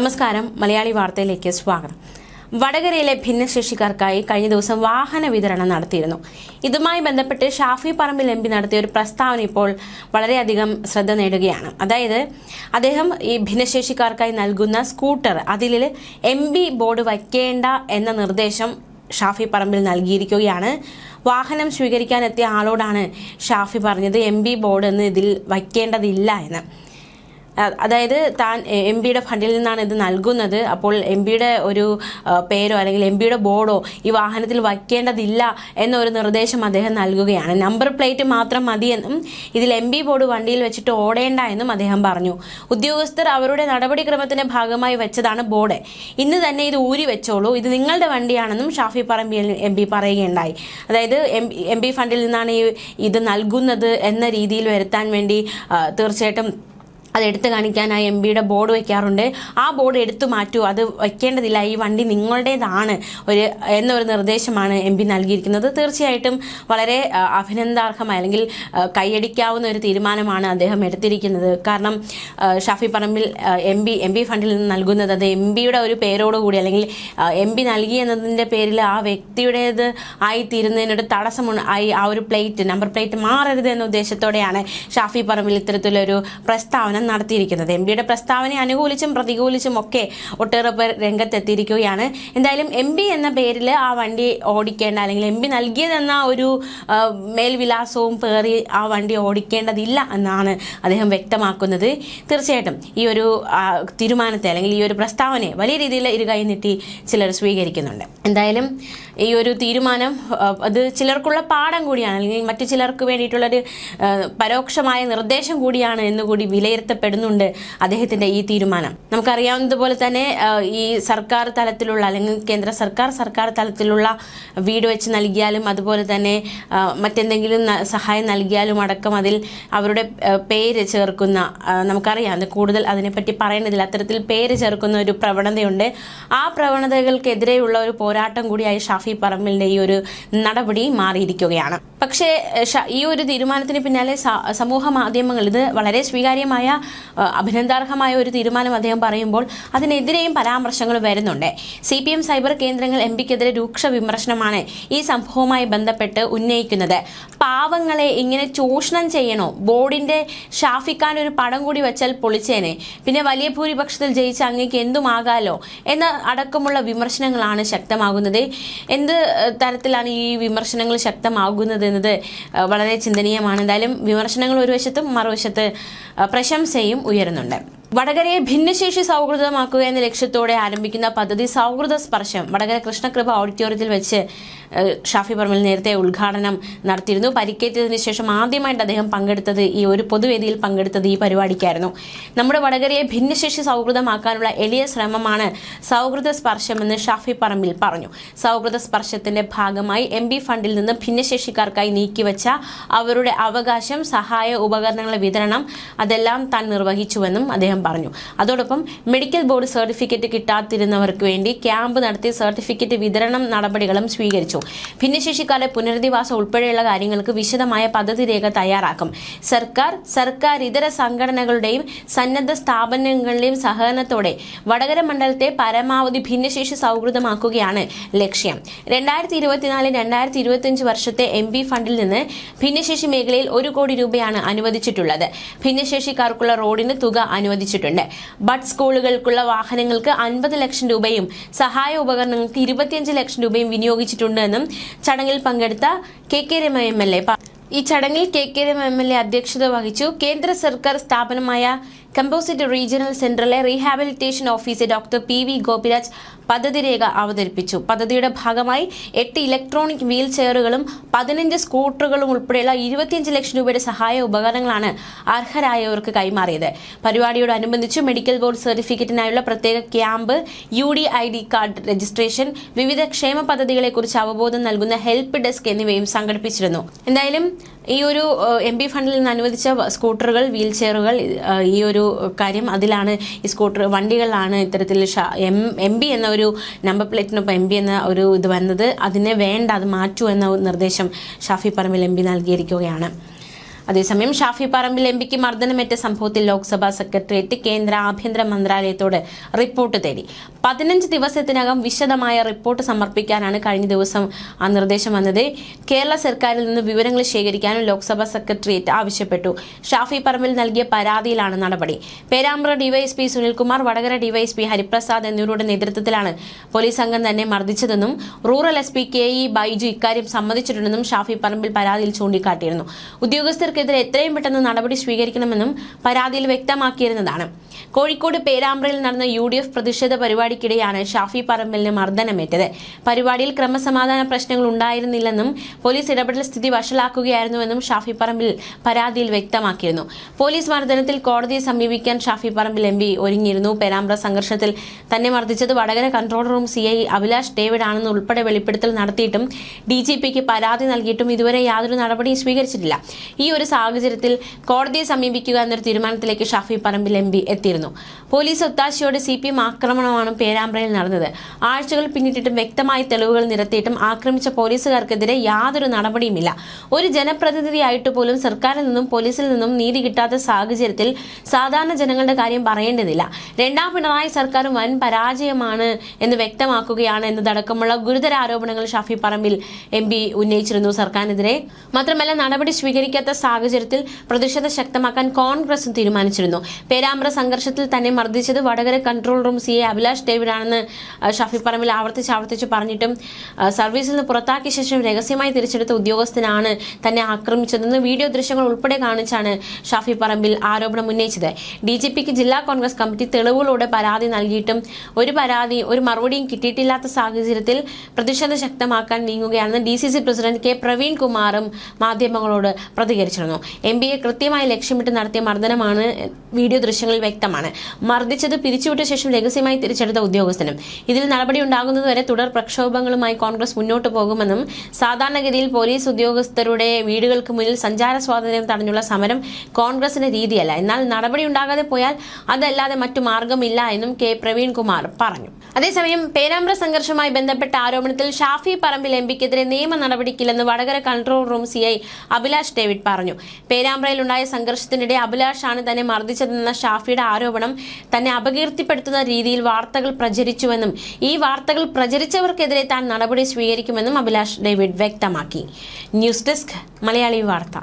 നമസ്കാരം. മലയാളി വാർത്തയിലേക്ക് സ്വാഗതം. വടകരയിലെ ഭിന്നശേഷിക്കാർക്കായി കഴിഞ്ഞ ദിവസം വാഹന വിതരണം നടത്തിയിരുന്നു. ഇതുമായി ബന്ധപ്പെട്ട് ഷാഫി പറമ്പിൽ എം പി നടത്തിയ ഒരു പ്രസ്താവന ഇപ്പോൾ വളരെയധികം ശ്രദ്ധ നേടുകയാണ്. അതായത് അദ്ദേഹം ഈ ഭിന്നശേഷിക്കാർക്കായി നൽകുന്ന സ്കൂട്ടർ അതിൽ എം ബോർഡ് വയ്ക്കേണ്ട എന്ന നിർദ്ദേശം ഷാഫി പറമ്പിൽ നൽകിയിരിക്കുകയാണ്. വാഹനം സ്വീകരിക്കാനെത്തിയ ആളോടാണ് ഷാഫി പറഞ്ഞത് എം ബോർഡ് എന്ന് ഇതിൽ വയ്ക്കേണ്ടതില്ല എന്ന്. അതായത് താൻ എം പിയുടെ ഫണ്ടിൽ നിന്നാണ് ഇത് നൽകുന്നത്. അപ്പോൾ എം പിയുടെ ഒരു പേരോ അല്ലെങ്കിൽ എം പിയുടെ ബോർഡോ ഈ വാഹനത്തിൽ വയ്ക്കേണ്ടതില്ല എന്നൊരു നിർദ്ദേശം അദ്ദേഹം നൽകുകയാണ്. നമ്പർ പ്ലേറ്റ് മാത്രം മതിയെന്നും ഇതിൽ എം ബി ബോർഡ് വണ്ടിയിൽ വെച്ചിട്ട് ഓടേണ്ട എന്നും അദ്ദേഹം പറഞ്ഞു. ഉദ്യോഗസ്ഥർ അവരുടെ നടപടിക്രമത്തിന്റെ ഭാഗമായി വെച്ചതാണ് ബോർഡ്. ഇന്ന് തന്നെ ഇത് ഊരി വെച്ചോളൂ. ഇത് നിങ്ങളുടെ വണ്ടിയാണെന്നും ഷാഫി പറമ്പിൽ എം പി പറയുകയുണ്ടായി. അതായത് എം പി ഫണ്ടിൽ നിന്നാണ് ഈ ഇത് നൽകുന്നത് എന്ന രീതിയിൽ വരുത്താൻ വേണ്ടി തീർച്ചയായിട്ടും അത് എടുത്തു കാണിക്കാനായി എം ബിയുടെ ബോർഡ് വെക്കാറുണ്ട്. ആ ബോർഡ് എടുത്തു മാറ്റൂ. അത് വയ്ക്കേണ്ടതില്ല ഈ വണ്ടി നിങ്ങളുടേതാണ്. ഒരു എന്നൊരു നിർദ്ദേശമാണ് എം പി നൽകിയിരിക്കുന്നത്. തീർച്ചയായിട്ടും വളരെ ആ, അഭിനന്ദാർഹമായ അല്ലെങ്കിൽ കൈയടിക്കാവുന്ന ഒരു തീരുമാനമാണ് അദ്ദേഹം എടുത്തിരിക്കുന്നത്. കാരണം Shafi Parambil M P M P ഫണ്ടിൽ നിന്ന് നൽകുന്നത് അത് എം പിയുടെ ഒരു പേരോടുകൂടി അല്ലെങ്കിൽ എം പി നൽകി എന്നതിന്റെ പേരിൽ ആ വ്യക്തിയുടേത് ആയി തീരുന്നതിനൊരു തടസ്സമുണ്ട് ആയി ആ ഒരു പ്ലേറ്റ് നമ്പർ പ്ലേറ്റ് മാറരുത് എന്ന ഉദ്ദേശത്തോടെയാണ് ഷാഫി പറമ്പിൽ ഇത്തരത്തിലൊരു പ്രസ്താവന നടത്തിയിരിക്കുന്നത്. എം പിയുടെ പ്രസ്താവനയെ അനുകൂലിച്ചും പ്രതികൂലിച്ചും ഒക്കെ ഒട്ടേറെ പേർ രംഗത്തെത്തിയിരിക്കുകയാണ്. എന്തായാലും എം പി എന്ന പേരിൽ ആ വണ്ടി ഓടിക്കേണ്ട അല്ലെങ്കിൽ എം പി നൽകിയതെന്ന ഒരു മേൽവിലാസവും പേറി ആ വണ്ടി ഓടിക്കേണ്ടതില്ല എന്നാണ് അദ്ദേഹം വ്യക്തമാക്കുന്നത്. തീർച്ചയായിട്ടും ഈ ഒരു തീരുമാനത്തെ അല്ലെങ്കിൽ ഈ ഒരു പ്രസ്താവനയെ വലിയ രീതിയിൽ ഇരുകൈ നീട്ടി ചിലർ സ്വീകരിക്കുന്നുണ്ട്. എന്തായാലും ഈ ഒരു തീരുമാനം അത് ചിലർക്കുള്ള പാഠം കൂടിയാണ് അല്ലെങ്കിൽ മറ്റു ചിലർക്ക് വേണ്ടിയിട്ടുള്ളൊരു പരോക്ഷമായ നിർദ്ദേശം കൂടിയാണ് എന്നുകൂടി വിലയിരുത്തപ്പെടുന്നുണ്ട് അദ്ദേഹത്തിന്റെ ഈ തീരുമാനം. നമുക്കറിയാവുന്നതുപോലെ തന്നെ ഈ സർക്കാർ തലത്തിലുള്ള അല്ലെങ്കിൽ കേന്ദ്ര സർക്കാർ സർക്കാർ തലത്തിലുള്ള വീട് വെച്ച് നൽകിയാലും അതുപോലെ തന്നെ മറ്റെന്തെങ്കിലും സഹായം നൽകിയാലും അടക്കം അതിൽ അവരുടെ പേര് ചേർക്കുന്ന നമുക്കറിയാം അത് കൂടുതൽ അതിനെപ്പറ്റി പറയേണ്ടതില്ല. അത്തരത്തിൽ പേര് ചേർക്കുന്ന ഒരു പ്രവണതയുണ്ട്. ആ പ്രവണതകൾക്കെതിരെയുള്ള ഒരു പോരാട്ടം കൂടിയായി ഷാഫി പറമ്പിലിന്റെ ഈ ഒരു നടപടി മാറിയിരിക്കുകയാണ്. പക്ഷേ ഈ ഒരു തീരുമാനത്തിന് പിന്നാലെ സമൂഹ മാധ്യമങ്ങൾ ഇത് വളരെ സ്വീകാര്യമായ അഭിനന്ദാർഹമായ ഒരു തീരുമാനം അദ്ദേഹം പറയുമ്പോൾ അതിനെതിരെയും പരാമർശങ്ങൾ വരുന്നുണ്ട്. സി പി എം സൈബർ കേന്ദ്രങ്ങൾ എം പിക്കെതിരെ രൂക്ഷ വിമർശനമാണ് ഈ സംഭവവുമായി ബന്ധപ്പെട്ട് ഉന്നയിക്കുന്നത്. പാവങ്ങളെ ഇങ്ങനെ ചൂഷണം ചെയ്യണോ? ബോർഡിന്റെ ഷാഫിക്കാൻ ഒരു പടം കൂടി വെച്ചാൽ പൊളിച്ചേനെ. പിന്നെ വലിയ ഭൂരിപക്ഷത്തിൽ ജയിച്ച അങ്ങേക്ക് എന്തുമാകാലോ? എന്ന അടക്കമുള്ള വിമർശനങ്ങളാണ് ശക്തമാകുന്നത്. എന്ത് തരത്തിലാണ് ഈ വിമർശനങ്ങൾ ശക്തമാകുന്നത് എന്നത് വളരെ ചിന്തനീയമാണ്. എന്തായാലും വിമർശനങ്ങൾ ഒരു വശത്തും മറുവശത്ത് പ്രശംസയും ഉയരുന്നുണ്ട്. വടകരയെ ഭിന്നശേഷി സൗഹൃദമാക്കുക എന്ന ലക്ഷ്യത്തോടെ ആരംഭിക്കുന്ന പദ്ധതി സൗഹൃദ സ്പർശം വടകര കൃഷ്ണകൃപ ഓഡിറ്റോറിയത്തിൽ വെച്ച് ഷാഫി പറമ്പിൽ നേരത്തെ ഉദ്ഘാടനം നടത്തിയിരുന്നു. പരിക്കേറ്റതിന് ശേഷം ആദ്യമായിട്ട് അദ്ദേഹം പങ്കെടുത്തത് ഈ ഒരു പൊതുവേദിയിൽ പങ്കെടുത്തത് ഈ പരിപാടിക്കായിരുന്നു. നമ്മുടെ വടകരയെ ഭിന്നശേഷി സൗഹൃദമാക്കാനുള്ള എളിയ ശ്രമമാണ് സൗഹൃദ സ്പർശമെന്ന് ഷാഫി പറമ്പിൽ പറഞ്ഞു. സൗഹൃദ സ്പർശത്തിന്റെ ഭാഗമായി എം ഫണ്ടിൽ നിന്ന് ഭിന്നശേഷിക്കാർക്കായി നീക്കിവച്ച അവരുടെ അവകാശം സഹായ ഉപകരണങ്ങളുടെ വിതരണം അതെല്ലാം താൻ നിർവഹിച്ചുവെന്നും അദ്ദേഹം പറഞ്ഞു. അതോടൊപ്പം മെഡിക്കൽ ബോർഡ് സർട്ടിഫിക്കറ്റ് കിട്ടാതിരുന്നവർക്ക് വേണ്ടി ക്യാമ്പ് നടത്തി സർട്ടിഫിക്കറ്റ് വിതരണം നടപടികളും സ്വീകരിച്ചു. ഭിന്നശേഷിക്കാരെ പുനരധിവാസം ഉൾപ്പെടെയുള്ള കാര്യങ്ങൾക്ക് വിശദമായ പദ്ധതി രേഖ തയ്യാറാക്കും. സർക്കാർ സർക്കാർ ഇതര സംഘടനകളുടെയും സന്നദ്ധ സ്ഥാപനങ്ങളുടെയും സഹകരണത്തോടെ വടകര മണ്ഡലത്തെ പരമാവധി ഭിന്നശേഷി സൗഹൃദമാക്കുകയാണ് ലക്ഷ്യം. രണ്ടായിരത്തി ഇരുപത്തിനാല് രണ്ടായിരത്തി ഇരുപത്തിയഞ്ച് വർഷത്തെ എം പി ഫണ്ടിൽ നിന്ന് ഭിന്നശേഷി മേഖലയിൽ ഒരു കോടി രൂപയാണ് അനുവദിച്ചിട്ടുള്ളത്. ഭിന്നശേഷിക്കാർക്കുള്ള റോഡിന് തുക അനുവദിച്ചിട്ടുണ്ട്. ബഡ് സ്കൂളുകൾക്കുള്ള വാഹനങ്ങൾക്ക് അൻപത് ലക്ഷം രൂപയും സഹായ ഉപകരണങ്ങൾക്ക് ഇരുപത്തിയഞ്ച് ലക്ഷം രൂപയും വിനിയോഗിച്ചിട്ടുണ്ട് എന്നും ചടങ്ങിൽ പങ്കെടുത്ത K K Rama M L A. ഈ ചടങ്ങിൽ K K Rama M L A അധ്യക്ഷത വഹിച്ചു. കേന്ദ്ര സർക്കാർ സ്ഥാപനമായ കമ്പോസിറ്റ് റീജിയണൽ സെന്ററിലെ rehabilitation officer doctor P V Gopiraj പദ്ധതി രേഖ അവതരിപ്പിച്ചു. പദ്ധതിയുടെ ഭാഗമായി എട്ട് ഇലക്ട്രോണിക് വീൽ ചെയറുകളും പതിനഞ്ച് സ്കൂട്ടറുകളും ഉൾപ്പെടെയുള്ള ഇരുപത്തിയഞ്ച് ലക്ഷം രൂപയുടെ സഹായ ഉപകരണങ്ങളാണ് അർഹരായവർക്ക് കൈമാറിയത്. പരിപാടിയോടനുബന്ധിച്ച് മെഡിക്കൽ ബോർഡ് സർട്ടിഫിക്കറ്റിനായുള്ള പ്രത്യേക camp U D I D card registration വിവിധ ക്ഷേമ പദ്ധതികളെക്കുറിച്ച് അവബോധം നൽകുന്ന ഹെൽപ്പ് ഡെസ്ക് എന്നിവയും സംഘടിപ്പിച്ചിരുന്നു. എന്തായാലും ഈ ഒരു എം പി ഫണ്ടിൽ നിന്ന് അനുവദിച്ച സ്കൂട്ടറുകൾ വീൽ ചെയറുകൾ ഈ ഒരു കാര്യം അതിലാണ് ഈ സ്കൂട്ടർ വണ്ടികളിലാണ് ഇത്തരത്തിൽ എം എം ബി എന്ന ഒരു നമ്പർ പ്ലേറ്റിനൊപ്പം എം ബി എന്ന ഒരു ഇത് വന്നത്. അതിനെ വേണ്ട അത് മാറ്റൂ എന്ന നിർദ്ദേശം ഷാഫി പറമ്പിൽ എം പി നൽകിയിരിക്കുകയാണ്. അതേസമയം ഷാഫി പറമ്പിൽ എം പിക്ക് മർദ്ദനമേറ്റ സംഭവത്തിൽ ലോക്സഭാ സെക്രട്ടേറിയറ്റ് കേന്ദ്ര ആഭ്യന്തര മന്ത്രാലയത്തോട് റിപ്പോർട്ട് തേടി. പതിനഞ്ച് ദിവസത്തിനകം വിശദമായ റിപ്പോർട്ട് സമർപ്പിക്കാനാണ് കഴിഞ്ഞ ദിവസം ആ നിർദ്ദേശം വന്നത്. കേരള സർക്കാരിൽ നിന്ന് വിവരങ്ങൾ ശേഖരിക്കാനും ലോക്സഭാ സെക്രട്ടേറിയറ്റ് ആവശ്യപ്പെട്ടു. ഷാഫി പറമ്പിൽ നൽകിയ പരാതിയിലാണ് നടപടി. പേരാമ്പ്ര ഡിവൈഎസ്പി സുനിൽകുമാർ വടകര ഡിവൈഎസ്പി ഹരിപ്രസാദ് എന്നിവരുടെ നേതൃത്വത്തിലാണ് പോലീസ് സംഘം തന്നെ മർദ്ദിച്ചതെന്നും rural S P K E Baiju ഇക്കാര്യം സമ്മതിച്ചിട്ടുണ്ടെന്നും ഷാഫി പറമ്പിൽ പരാതിയിൽ ചൂണ്ടിക്കാട്ടിയിരുന്നു. ഉദ്യോഗസ്ഥർക്കെതിരെ എത്രയും പെട്ടെന്ന് നടപടി സ്വീകരിക്കണമെന്നും പരാതിയിൽ വ്യക്തമാക്കിയിരുന്നതാണ്. കോഴിക്കോട് പേരാമ്പ്രയിൽ നടന്ന യു പ്രതിഷേധ പരിപാടിക്കിടെയാണ് ഷാഫി പറമ്പലിന് മർദ്ദനമേറ്റത്. പരിപാടിയിൽ ക്രമസമാധാന പ്രശ്നങ്ങൾ ഉണ്ടായിരുന്നില്ലെന്നും പോലീസ് ഇടപെടൽ സ്ഥിതി വഷളാക്കുകയായിരുന്നുവെന്നും ഷാഫി പറമ്പിൽ പരാതിയിൽ വ്യക്തമാക്കിയിരുന്നു. പോലീസ് മർദ്ദനത്തിൽ കോടതിയെ സമീപിക്കാൻ ഷാഫി പറമ്പിൽ എം ഒരുങ്ങിയിരുന്നു. പേരാമ്പ്ര സംഘർഷത്തിൽ തന്നെ മർദ്ദിച്ചത് Vadakara control room C I Abhilash David ആണെന്ന് ഉൾപ്പെടെ വെളിപ്പെടുത്തൽ നടത്തിയിട്ടും ഡി ജി പിക്ക് പരാതി നൽകിയിട്ടും ഇതുവരെ യാതൊരു നടപടിയും സ്വീകരിച്ചിട്ടില്ല. ഈ ഒരു സാഹചര്യത്തിൽ കോടതിയെ സമീപിക്കുക എന്നൊരു തീരുമാനത്തിലേക്ക് ഷാഫി പറമ്പിൽ എം എത്തിയിരുന്നു. പോലീസ് ഒത്താശയോടെ സി ആക്രമണമാണ് പേരാമ്പ്രയിൽ നടന്നത്. ആഴ്ചകൾ പിന്നിട്ടിട്ടും വ്യക്തമായ തെളിവുകൾ നിരത്തിയിട്ടും ആക്രമിച്ച പോലീസുകാർക്കെതിരെ യാതൊരു നടപടിയുമില്ല. ഒരു ജനപ്രതിനിധിയായിട്ട് പോലും സർക്കാരിൽ നിന്നും പോലീസിൽ നിന്നും നീതി കിട്ടാത്ത സാഹചര്യത്തിൽ സാധാരണ ജനങ്ങളുടെ കാര്യം പറയേണ്ടതില്ല. രണ്ടാം പിണറായി സർക്കാർ വൻ പരാജയമാണ് എന്ന് വ്യക്തമാക്കുകയാണ് എന്നതടക്കമുള്ള ഗുരുതര ആരോപണങ്ങൾ ഷാഫി പറമ്പിൽ എം പി ഉന്നയിച്ചിരുന്നു സർക്കാരിനെതിരെ. മാത്രമല്ല നടപടി സ്വീകരിക്കാത്ത സാഹചര്യത്തിൽ പ്രതിഷേധ ശക്തമാക്കാൻ കോൺഗ്രസും തീരുമാനിച്ചിരുന്നു. പേരാമ്പ്ര സംഘർഷത്തിൽ തന്നെ മർദ്ദിച്ചത് Vadakara control room C A Abhilash ഡേവിഡാണെന്ന് Shafi Parambil ആവർത്തിച്ച് ആവർത്തിച്ച് പറഞ്ഞിട്ടും സർവീസിൽ നിന്ന് പുറത്താക്കിയ ശേഷം രഹസ്യമായി തിരിച്ചെടുത്ത ഉദ്യോഗസ്ഥനാണ് തന്നെ ആക്രമിച്ചതെന്ന് വീഡിയോ ദൃശ്യങ്ങൾ ഉൾപ്പെടെ കാണിച്ചാണ് ഷാഫി പറമ്പിൽ ആരോപണം ഉന്നയിച്ചത്. ഡി ജി പിക്ക് ജില്ലാ കോൺഗ്രസ് കമ്മിറ്റി തെളിവുകളോടെ പരാതി നൽകിയിട്ടും ഒരു പരാതി ഒരു മറുപടിയും കിട്ടിയിട്ടില്ലാത്ത സാഹചര്യത്തിൽ പ്രതിഷേധം ശക്തമാക്കാൻ നീങ്ങുകയാണെന്ന് D C C president K Praveen കുമാറും മാധ്യമങ്ങളോട് പ്രതികരിച്ചിരുന്നു. എം പിയെ കൃത്യമായി ലക്ഷ്യമിട്ട് നടത്തിയ മർദ്ദനമാണ് വീഡിയോ ദൃശ്യങ്ങളിൽ വ്യക്തമാണ്. മർദ്ദിച്ചത് പിരിച്ചുവിട്ട ശേഷം രഹസ്യമായി തിരിച്ചെടുത്ത ഉദ്യോഗസ്ഥനും. ഇതിൽ നടപടി ഉണ്ടാകുന്നതുവരെ തുടർ പ്രക്ഷോഭങ്ങളുമായി കോൺഗ്രസ് മുന്നോട്ട് പോകുമെന്നും സാധാരണഗതിയിൽ പോലീസ് ഉദ്യോഗസ്ഥരുടെ വീടുകൾക്ക് മുന്നിൽ സഞ്ചാര സ്വാതന്ത്ര്യം തടഞ്ഞുള്ള സമരം കോൺഗ്രസിന്റെ രീതിയല്ല. എന്നാൽ നടപടി ഉണ്ടാകാതെ പോയാൽ അതല്ലാതെ മറ്റു മാർഗമില്ല എന്നും കെ. പ്രവീൺകുമാർ പറഞ്ഞു. അതേസമയം പേരാമ്പ്ര സംഘർഷവുമായി ബന്ധപ്പെട്ട ആരോപണത്തിൽ ഷാഫി പറമ്പിൽ എം പിക്കെതിരെ നിയമ നടപടിക്കില്ലെന്ന് Vadakara control room C I Abhilash David പറഞ്ഞു. പേരാമ്പ്രയിലുണ്ടായ സംഘർഷത്തിനിടെ അഭിലാഷാണ് തന്നെ മർദ്ദിച്ചതെന്ന ഷാഫിയുടെ ആരോപണം തന്നെ അപകീർത്തിപ്പെടുത്തുന്ന രീതിയിൽ പ്രചരിച്ചുവെന്നും ഈ വാർത്തകൾ പ്രചരിച്ചവർക്കെതിരെ താൻ നടപടി സ്വീകരിക്കുമെന്നും അഭിലാഷ് ഡേവിഡ് വ്യക്തമാക്കി. News desk Malayali Vartha.